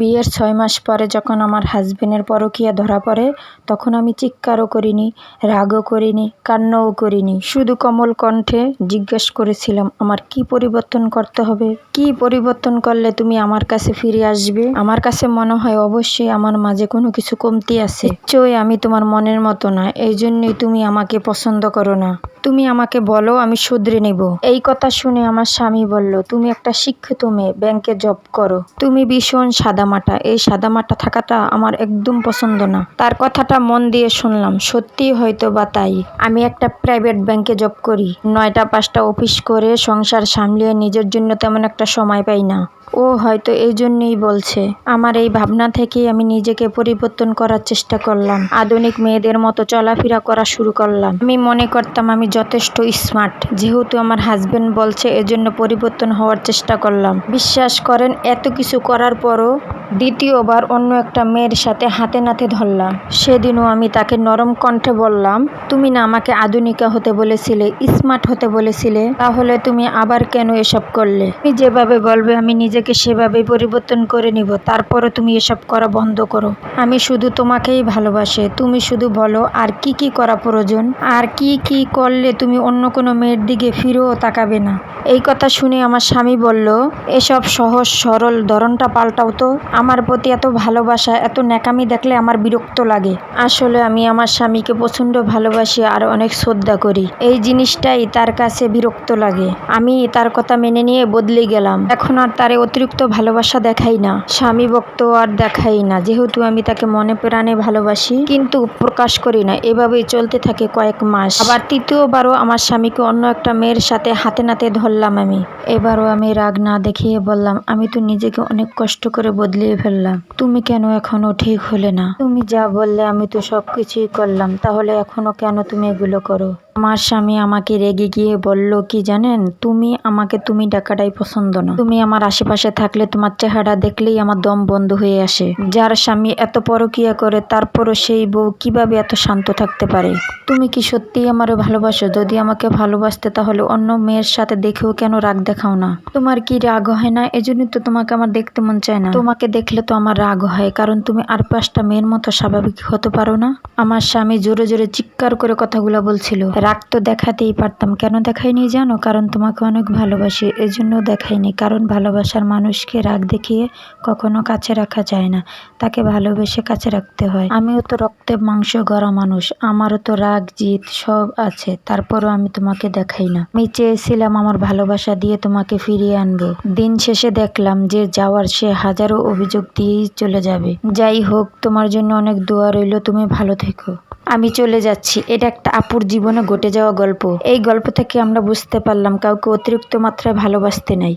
বিয়ের ছয় মাস পরে যখন আমার হাজবেন্ডের পরকীয়া ধরা পড়ে, তখন আমি চিৎকারও করিনি, রাগও করিনি, কান্নাও করিনি। শুধু কমল কণ্ঠে জিজ্ঞেস করেছিলাম, আমার কি পরিবর্তন করতে হবে? কি পরিবর্তন করলে তুমি আমার কাছে ফিরে আসবে? আমার কাছে মনে হয় অবশ্যই আমার মাঝে কোনো কিছু কমতি আছে। নিশ্চয়ই আমি তোমার মনের মতো না, এই জন্যই তুমি আমাকে পছন্দ করো না। তুমি আমাকে বলো, আমি শুধরে নেব। এই কথা শুনে আমার স্বামী বলল, তুমি একটা শিক্ষিত মেয়ে, ব্যাংকে জব করো। তুমি ভীষণ সাদামাটা এই সাদামাটা থাকাটা আমার একদম পছন্দ না। তার কথাটা মন দিয়ে শুনলাম সত্যি হয়তো বা তাই। আমি একটা প্রাইভেট ব্যাংকে জব করি, নয়টা পাঁচটা অফিস করে সংসার সামলিয়ে নিজের জন্য তেমন একটা সময় পাই না। ও হয়তো এই জন্যই বলছে, আমার এই ভাবনা থেকেই আমি নিজেকে পরিবর্তন করার চেষ্টা করলাম, আধুনিক মেয়েদের মতো চলাফেরা করা শুরু করলাম। আমি মনে করতাম আমি যথেষ্ট স্মার্ট যেহেতু আমার হাজবেন্ড বলছে এজন্য পরিবর্তন হওয়ার চেষ্টা করলাম। বিশ্বাস করেন, এত কিছু করার পরও দ্বিতীয়বার অন্য একটা মেয়ের সাথে হাতে নাতে ধরলাম। সেদিনও আমি তাকে নরম কণ্ঠে বললাম, তুমি না আমাকে আধুনিকা হতে বলেছিলে, স্মার্ট হতে বলেছিলে, তাহলে তুমি আবার কেন এসব করলে? তুমি যেভাবে বলবে, আমি নিজেকে সেভাবেই পরিবর্তন করে নিব তারপরে তুমি এসব করা বন্ধ করো। আমি শুধু তোমাকেই ভালোবাসে, তুমি শুধু বলো, আর কি কি করা প্রয়োজন? আর কি কি করলে তুমি অন্য কোনো মেয়ের দিকে ফিরেও তাকাবে না? এই কথা শুনে আমার স্বামী বলল, এসব সহজ, সরল ধরনটা পাল্টাও তো। আমার প্রতি এত ভালোবাসা, এত ন্যাকামি দেখলে আমার বিরক্ত লাগে। আসলে আমি আমার স্বামীকে প্রচণ্ড ভালোবাসি আর অনেক শ্রদ্ধা করি। এই জিনিসটাই তার কাছে বিরক্ত লাগে। আমি তার কথা মেনে নিয়ে বদলে গেলাম। এখন আর তারে অতিরিক্ত ভালোবাসা দেখাই না। স্বামী ভক্ত আর দেখাই না। যেহেতু আমি তাকে মনে প্রাণে ভালোবাসি, কিন্তু প্রকাশ করি না। এভাবেই চলতে থাকে কয়েক মাস। আবার তৃতীয়বারও আমার স্বামীকে অন্য একটা মেয়ের সাথে হাতে নাতে ধরলাম আমি। এবারও আমি রাগ না দেখিয়ে বললাম, আমি তো নিজেকে অনেক কষ্ট করে বদলিয়ে ফেললাম। তুমি কেন এখনও ঠিক হলে না? তুমি যা বললে আমি তো সবকিছুই করলাম, তাহলে এখনও কেন তুমি এগুলো করো? আমার স্বামী আমাকে রেগে গিয়ে বলল, কি জানেন, তুমি আমাকে তুমি ডাকাটাই পছন্দ না। তুমি আমার আশেপাশে থাকলে তোমার চেহারা দেখলেই আমার দম বন্ধ হয়ে আসে। যার স্বামী এত পরকিয়া করে, তারপরও সেই বউ কীভাবে এত শান্ত থাকতে পারে? তুমি কি সত্যিই আমারও ভালোবাসো? যদি আমাকে ভালোবাসতে, তাহলে অন্য মেয়ের সাথে দেখেও কেন রাগ দেখাও না? তোমার কি রাগ হয় না? এজন্যই তো তোমাকে আমার দেখতে মন চায় না। তোমাকে দেখলে তো আমার রাগ হয়, কারণ তুমি আর পাঁচটা মেয়ের মতো স্বাভাবিক হতে পারো না? আমার স্বামী জোরে জোরে চিৎকার করে কথাগুলো বলছিল। রাগ তো দেখাতেই পারতাম। কেন দেখাইনি জানো? কারণ তোমাকে অনেক ভালোবাসি, এজন্য দেখাইনি কারণ ভালোবাসার মানুষকে রাগ দেখিয়ে কখনো কাছে রাখা যায় না। তাকে ভালোবেসে কাছে রাখতে হয়। আমিও তো রক্তে মাংস গড়া মানুষ। আমারও তো রাগ জিত সব আছে। তারপরও আমি তোমাকে দেখাই না। আমি চেয়েছিলাম আমার ভালোবাসা দিয়ে তোমাকে ফিরিয়ে আনব। দিন শেষে দেখলাম যে যাওয়ার সে হাজারো অভিযোগ দিয়েই চলে যাবে। যাই হোক, তোমার জন্য অনেক দোয়া রইল। তুমি ভালো থেকো। আমি চলে যাচ্ছি। এটা একটা আপুর জীবনে ঘটে যাওয়া গল্প। এই গল্প থেকে আমরা বুঝতে পারলাম কাউকে অতিরিক্ত মাত্রায় ভালোবাসতে নাই।